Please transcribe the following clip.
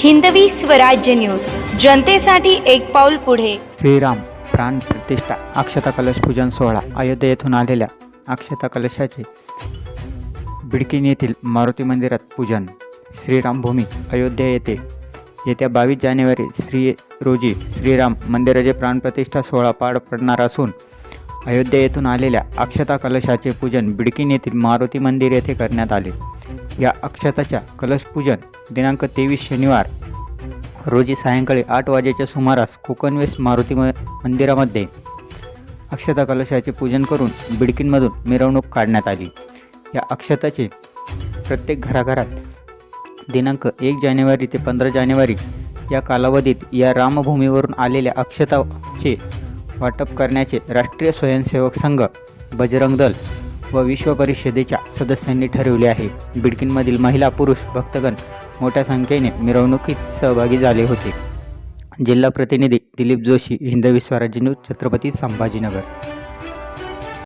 Hindavi Swarajya news. जनतेसाठी एक पाऊल पुढे. श्रीराम प्राण प्रतिष्ठा अक्षता कलश पूजन सोहळा अयोध्या येथून आलेल्या अक्षता कलशाचे बिडकीन येथील मारुती मंदिरात पूजन. श्रीरामभूमी अयोध्या येथे. येत्या बावीस जानेवारी श्री रोजी श्रीराम मंदिराचे प्राणप्रतिष्ठा सोहळा पार पडणार असून अयोध्या येथून आलेल्या अक्षता कलशाचे पूजन बिडकीन येथील मारुती मंदिर येथे करण्यात आले. या अक्षताच्या कलशपूजन दिनांक तेवीस शनिवार रोजी सायंकाळी आठ वाजेच्या सुमारास कोकणवेस मारुती म मंदिरामध्ये अक्षता कलशाचे पूजन करून बिडकींमधून मिरवणूक काढण्यात आली. या अक्षताचे प्रत्येक घराघरात दिनांक एक जानेवारी ते पंधरा जानेवारी या कालावधीत या रामभूमीवरून आलेल्या अक्षताचे वाटप करण्याचे राष्ट्रीय स्वयंसेवक संघ बजरंग दल व विश्व परिषदेच्या सदस्यांनी ठरवले आहे. बिडकीनमधील महिला पुरुष भक्तगण मोठ्या संख्येने मिरवणुकीत सहभागी झाले होते. जिल्हा प्रतिनिधी दिलीप जोशी हिंदवी स्वराज्य न्यूज छत्रपती संभाजीनगर.